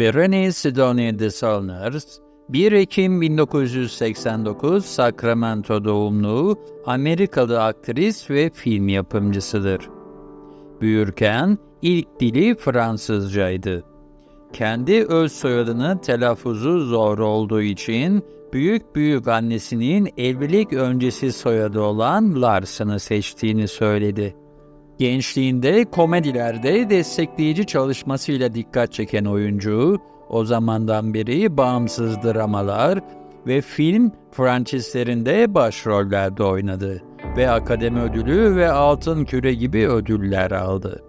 Irene Sidonia DeSaulniers, 1 Ekim 1989 Sacramento doğumlu Amerikalı aktris ve film yapımcısıdır. Büyürken ilk dili Fransızcaydı. Kendi öz soyadını telaffuzu zor olduğu için büyük büyük annesinin evlilik öncesi soyadı olan Larson'ı seçtiğini söyledi. Gençliğinde komedilerde destekleyici çalışmasıyla dikkat çeken oyuncu, o zamandan beri bağımsız dramalar ve film françizlerinde başrollerde oynadı ve Akademi Ödülü ve Altın Küre gibi ödüller aldı.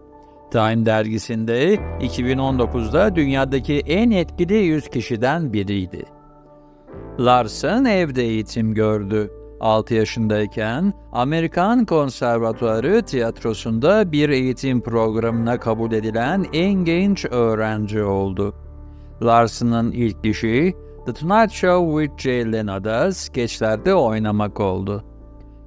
Time dergisinde 2019'da dünyadaki en etkili 100 kişiden biriydi. Larson evde eğitim gördü. 6 yaşındayken Amerikan Konservatuarı tiyatrosunda bir eğitim programına kabul edilen en genç öğrenci oldu. Larson'ın ilk işi The Tonight Show with Jay Leno'da skeçlerde oynamak oldu.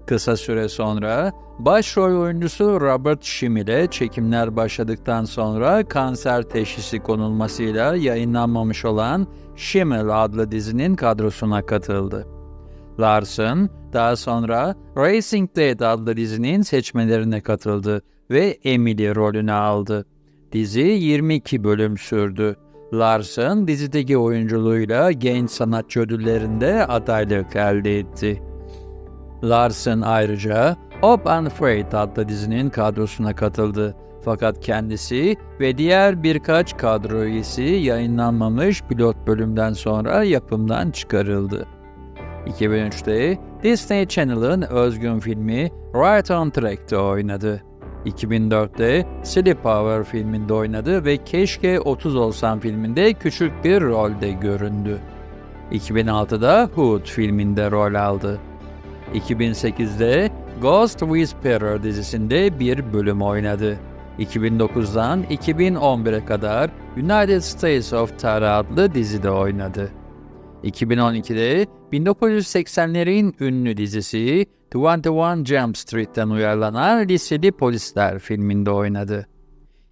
Kısa süre sonra başrol oyuncusu Robert Shim ile çekimler başladıktan sonra kanser teşhisi konulmasıyla yayınlanmamış olan Schimmel adlı dizinin kadrosuna katıldı. Larson daha sonra Racing Dead adlı dizinin seçmelerine katıldı ve Emily rolünü aldı. Dizi 22 bölüm sürdü. Larson dizideki oyunculuğuyla genç sanatçı ödüllerinde adaylık elde etti. Larson ayrıca Hope and Fate adlı dizinin kadrosuna katıldı. Fakat kendisi ve diğer birkaç kadro üyesi yayınlanmamış pilot bölümden sonra yapımdan çıkarıldı. 2003'te Disney Channel'ın özgün filmi Right on Track'te oynadı. 2004'te Silly Power filminde oynadı ve Keşke 30 Olsam filminde küçük bir rolde göründü. 2006'da Hood filminde rol aldı. 2008'de Ghost Whisperer dizisinde bir bölüm oynadı. 2009'dan 2011'e kadar United States of Tara adlı dizide oynadı. 2012'de 1980'lerin ünlü dizisi 21 Jump Street'ten uyarlanan Liseli Polisler filminde oynadı.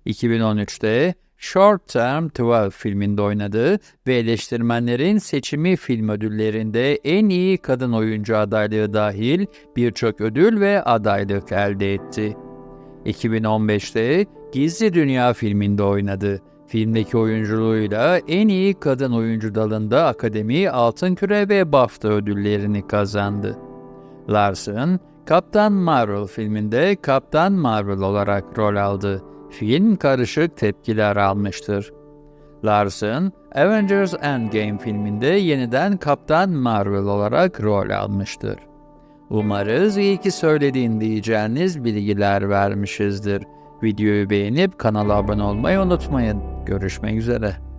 2013'te Short Term 12 filminde oynadı ve eleştirmenlerin seçimi film ödüllerinde en iyi kadın oyuncu adaylığı dahil birçok ödül ve adaylık elde etti. 2015'te Gizli Dünya filminde oynadı. Filmdeki oyunculuğuyla en iyi kadın oyuncu dalında Akademi Altın Küre ve BAFTA ödüllerini kazandı. Larson, Kaptan Marvel filminde Kaptan Marvel olarak rol aldı. Film karışık tepkiler almıştır. Larson, Avengers Endgame filminde yeniden Kaptan Marvel olarak rol almıştır. Umarız iyi ki söylediğin diyeceğiniz bilgiler vermişizdir. Videoyu beğenip kanala abone olmayı unutmayın. Görüşmek üzere.